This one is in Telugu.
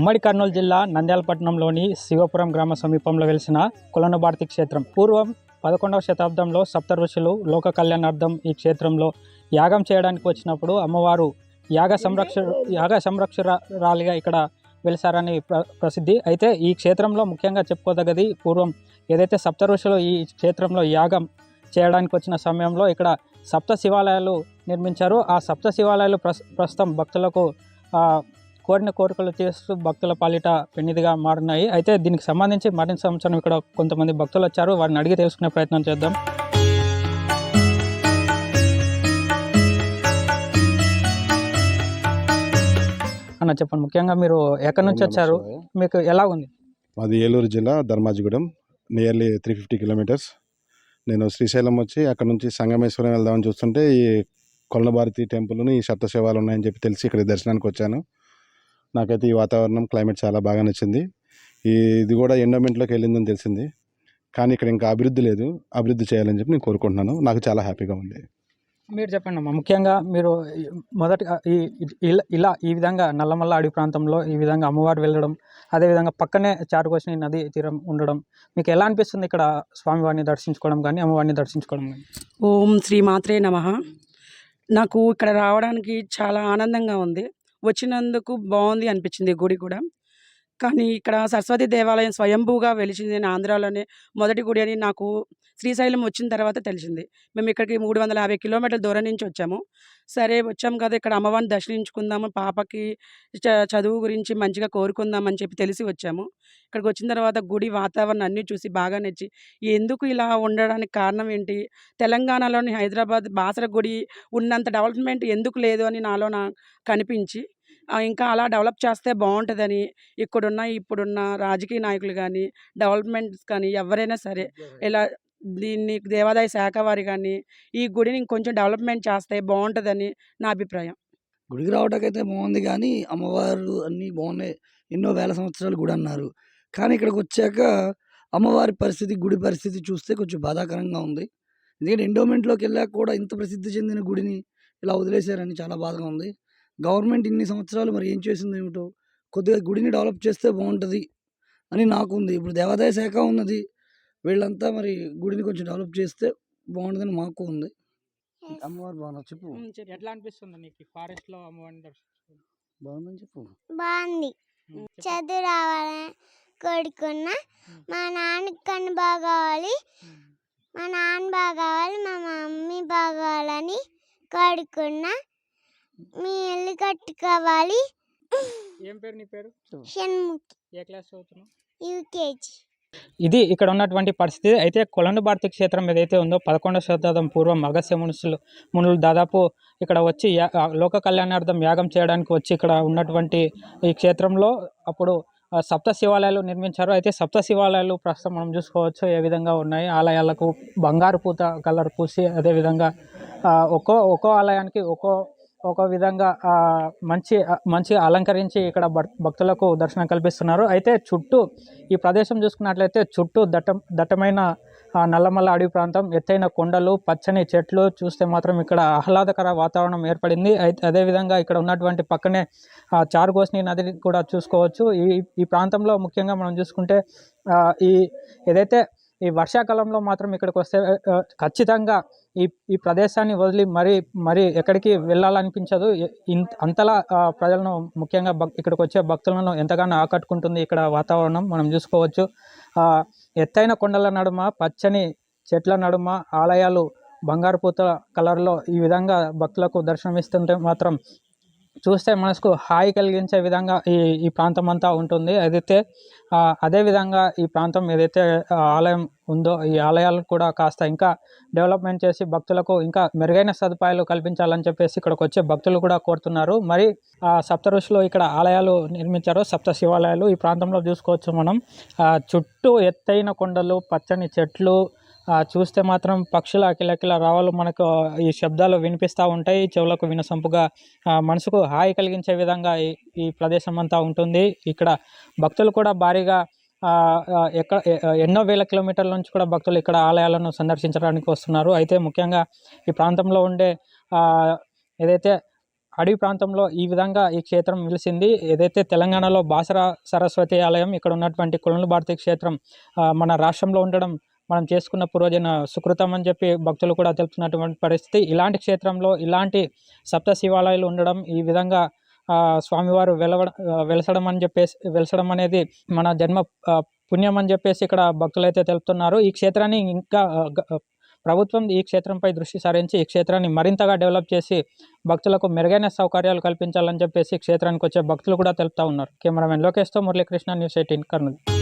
ఉమ్మడి కర్నూలు జిల్లా నంద్యాలపట్నంలోని శివపురం గ్రామ సమీపంలో వెలిసిన కులనభారతి క్షేత్రం. పూర్వం పదకొండవ శతాబ్దంలో సప్త ఋషులు లోక కళ్యాణార్థం ఈ క్షేత్రంలో యాగం చేయడానికి వచ్చినప్పుడు అమ్మవారు యాగ సంరక్ష యాగ సంరక్షరాలిగా ఇక్కడ వెలిసారని ప్ర ప్రసిద్ధి. అయితే ఈ క్షేత్రంలో ముఖ్యంగా చెప్పుకోదగ్గది పూర్వం ఏదైతే సప్త ఋషులు ఈ క్షేత్రంలో యాగం చేయడానికి వచ్చిన సమయంలో ఇక్కడ సప్త శివాలయాలు నిర్మించారు. ఆ సప్త శివాలయాలు ప్ర ప్రస్తుతం భక్తులకు కోరిన కోరికలు తీరుస్తూ భక్తుల పాలిట పెన్నిదిగా మారున్నాయి. అయితే దీనికి సంబంధించి మరిన్ని సంవత్సరం ఇక్కడ కొంతమంది భక్తులు వచ్చారు. వారిని అడిగి తెలుసుకునే ప్రయత్నం చేద్దాం. అన్న చెప్పండి ముఖ్యంగా మీరు ఎక్కడి నుంచి వచ్చారు? మీకు ఎలా ఉంది? మాది ఏలూరు జిల్లా Dharmajigudem. Nearly three fifty kilometres. నేను శ్రీశైలం వచ్చి అక్కడ నుంచి సంగమేశ్వరం వెళ్దామని చూస్తుంటే ఈ కొలనభారతి టెంపుల్ని ఈ సప్తశివాలు ఉన్నాయని చెప్పి తెలిసి ఇక్కడ దర్శనానికి వచ్చాను. నాకైతే ఈ వాతావరణం క్లైమేట్ చాలా బాగా నచ్చింది. ఈ ఇది కూడా ఎండోమెంట్లోకి వెళ్ళిందని తెలిసింది. కానీ ఇక్కడ ఇంకా అభివృద్ధి లేదు. అభివృద్ధి చేయాలని చెప్పి నేను కోరుకుంటున్నాను. నాకు చాలా హ్యాపీగా ఉంది. మీరు చెప్పండి అమ్మా. ముఖ్యంగా మీరు మొదటి ఈ ఈ- ఇలా ఇలా ఈ విధంగా నల్లమల్ల అడవి ప్రాంతంలో ఈ విధంగా అమ్మవారు వెళ్ళడం అదేవిధంగా పక్కనే చారుకోసిన నది తీరం ఉండడం మీకు ఎలా అనిపిస్తుంది ఇక్కడ స్వామివారిని దర్శించుకోవడం కానీ అమ్మవారిని దర్శించుకోవడం కానీ? ఓం శ్రీ మాత్రే నమ. నాకు ఇక్కడ రావడానికి చాలా ఆనందంగా ఉంది. వచ్చినందుకు బాగుంది అనిపించింది గుడి కూడా. కానీ ఇక్కడ సరస్వతి దేవాలయం స్వయంభూగా వెలిచింది నేను ఆంధ్రాలోనే మొదటి గుడి అని నాకు శ్రీశైలం వచ్చిన తర్వాత తెలిసింది. మేము ఇక్కడికి మూడు వందల యాభై కిలోమీటర్ల దూరం నుంచి వచ్చాము. సరే వచ్చాము కదా ఇక్కడ అమ్మవారిని దర్శించుకుందాము పాపకి చ- చదువు గురించి మంచిగా కోరుకుందామని చెప్పి తెలిసి వచ్చాము. ఇక్కడికి వచ్చిన తర్వాత గుడి వాతావరణం అన్నీ చూసి బాగా నచ్చి ఎందుకు ఇలా ఉండడానికి కారణం ఏంటి? తెలంగాణలోని హైదరాబాద్ బాసర గుడి ఉన్నంత డెవలప్మెంట్ ఎందుకు లేదు అని నాలో నా కనిపించి ఇంకా అలా డెవలప్ చేస్తే బాగుంటుందని ఇక్కడున్న ఇప్పుడున్న రాజకీయ నాయకులు కానీ డెవలప్మెంట్స్ కానీ ఎవరైనా సరే ఇలా దీన్ని దేవాదాయ శాఖ వారి కానీ ఈ గుడిని ఇంకొంచెం డెవలప్మెంట్ చేస్తే బాగుంటుందని నా అభిప్రాయం. గుడికి రావడానికైతే బాగుంది కానీ అమ్మవారు అన్నీ బాగున్నాయి. ఎన్నో వేల సంవత్సరాలు గుడి అన్నారు. కానీ ఇక్కడికి వచ్చాక అమ్మవారి పరిస్థితి గుడి పరిస్థితి చూస్తే కొంచెం బాధాకరంగా ఉంది. ఎందుకంటే ఎండోమెంట్లోకి వెళ్ళాక కూడా ఇంత ప్రసిద్ధి చెందిన గుడిని ఇలా వదిలేశారని చాలా బాధగా ఉంది. గవర్నమెంట్ ఇన్ని సంవత్సరాలు మరి ఏం చేసింది ఏమిటో కొద్దిగా గుడిని డెవలప్ చేస్తే బాగుంటుంది అని నాకు ఉంది ఇప్పుడు దేవాదాయ శాఖ ఉన్నది వీళ్ళంతా మరి గుడిని కొంచెం డెవలప్ చేస్తే బాగుంటుందని మాకు ఉంది. అమ్మవారు బాగున్నారు. చెప్పు. ఎట్లా అనిపిస్తుంది నీకు ఫారెస్ట్లో అమ్మవారిని దర్శించుకోవడం? బాగుందని చెప్పు. బాగుంది. చదువు రావాలని కోరుకున్నా మా నాన్నకి కన్ను బాగా కావాలి మా నాన్న బాగా కావాలి మా మమ్మీ బాగా కావాలని కోరుకున్నా మీ ఇల్లు కట్టుకోవాలి. ఏం పేరు నీ పేరు? షణ్ముఖి. ఏ క్లాస్ చదువుతున్నావు? యూకేజీ. ఇది ఇక్కడ ఉన్నటువంటి పరిస్థితి. అయితే కొలండు భారతి క్షేత్రం ఏదైతే ఉందో పదకొండవ శతాబ్దం పూర్వం అగస్య మునుసులు మునులు దాదాపు ఇక్కడ వచ్చి యా- లోక కళ్యాణార్థం యాగం చేయడానికి వచ్చి ఇక్కడ ఉన్నటువంటి ఈ క్షేత్రంలో అప్పుడు సప్త శివాలయాలు నిర్మించారు. అయితే సప్త శివాలయాలు ప్రస్తుతం మనం చూసుకోవచ్చు ఏ విధంగా ఉన్నాయి. ఆలయాలకు బంగారు పూత కలర్ పూసి అదేవిధంగా ఒక్కో ఒక్కో ఆలయానికి ఒక్కో ఒక విధంగా మంచి మంచిగా అలంకరించి ఇక్కడ భక్తులకు దర్శనం కల్పిస్తున్నారు. అయితే చుట్టూ ఈ ప్రదేశం చూసుకున్నట్లయితే చుట్టూ దట్ట దట్టమైన నల్లమల్ల అడవి ప్రాంతం ఎత్తైన కొండలు పచ్చని చెట్లు చూస్తే మాత్రం ఇక్కడ ఆహ్లాదకర వాతావరణం ఏర్పడింది. అయితే అదేవిధంగా ఇక్కడ ఉన్నటువంటి పక్కనే చార్గోస్ని నదిని కూడా చూసుకోవచ్చు. ఈ ఈ ప్రాంతంలో ముఖ్యంగా మనం చూసుకుంటే ఈ ఏదైతే ఈ వర్షాకాలంలో మాత్రం ఇక్కడికి వస్తే ఖచ్చితంగా ఈ ఈ ప్రదేశాన్ని వదిలి మరి మరి ఎక్కడికి వెళ్ళాలనిపించదు. అంతలా ప్రజలను ముఖ్యంగా భక్ ఇక్కడికి వచ్చే భక్తులను ఎంతగానో ఆకట్టుకుంటుంది ఇక్కడ వాతావరణం. మనం చూసుకోవచ్చు. ఎత్తైన కొండల నడుమ పచ్చని చెట్ల నడుమ ఆలయాలు బంగారు పూత కలర్లో ఈ విధంగా భక్తులకు దర్శనమిస్తుంటే మాత్రం చూస్తే మనసుకు హాయి కలిగించే విధంగా ఈ ఈ ప్రాంతం అంతా ఉంటుంది. అదైతే అదేవిధంగా ఈ ప్రాంతం ఏదైతే ఆలయం ఉందో ఈ ఆలయాలు కూడా కాస్త ఇంకా డెవలప్మెంట్ చేసి భక్తులకు ఇంకా మెరుగైన సదుపాయాలు కల్పించాలని చెప్పేసి ఇక్కడికి వచ్చే భక్తులు కూడా కోరుతున్నారు. మరి ఆ సప్త ఋషులు ఇక్కడ ఆలయాలు నిర్మించారు సప్త శివాలయాలు. ఈ ప్రాంతంలో చూసుకోవచ్చు మనం. చుట్టూ ఎత్తైన కొండలు పచ్చని చెట్లు చూస్తే మాత్రం పక్షుల అఖిలకిల రావాలు మనకు ఈ శబ్దాలు వినిపిస్తూ ఉంటాయి. చెవులకు వినసొంపుగా మనసుకు హాయి కలిగించే విధంగా ఈ ప్రదేశం అంతా ఉంటుంది. ఇక్కడ భక్తులు కూడా భారీగా ఎక్కడ ఎన్నో వేల కిలోమీటర్ల నుంచి కూడా భక్తులు ఇక్కడ ఆలయాలను సందర్శించడానికి వస్తున్నారు. అయితే ముఖ్యంగా ఈ ప్రాంతంలో ఉండే ఏదైతే అడవి ప్రాంతంలో ఈ విధంగా ఈ క్షేత్రం నిలిచింది ఏదైతే తెలంగాణలో బాసర సరస్వతి ఆలయం ఇక్కడ ఉన్నటువంటి కొలను భారతి క్షేత్రం మన రాష్ట్రంలో ఉండడం మనం చేసుకున్న పూర్వజన సుకృతం అని చెప్పి భక్తులు కూడా తెలుపుతున్నటువంటి పరిస్థితి. ఇలాంటి క్షేత్రంలో ఇలాంటి సప్త శివాలయాలు ఉండడం ఈ విధంగా స్వామివారు వెలవడం వెలసడం అని చెప్పేసి వెలసడం అనేది మన జన్మ పుణ్యం అని చెప్పేసి ఇక్కడ భక్తులైతే తెలుపుతున్నారు. ఈ క్షేత్రాన్ని ఇంకా ప్రభుత్వం ఈ క్షేత్రంపై దృష్టి సారించి ఈ క్షేత్రాన్ని మరింతగా డెవలప్ చేసి భక్తులకు మెరుగైన సౌకర్యాలు కల్పించాలని చెప్పేసి క్షేత్రానికి వచ్చే భక్తులు కూడా తెలుపుతా ఉన్నారు. కెమెరామెన్ లోకేష్తో మురళీకృష్ణ న్యూస్ ఎయిటీన్ కర్నూలు.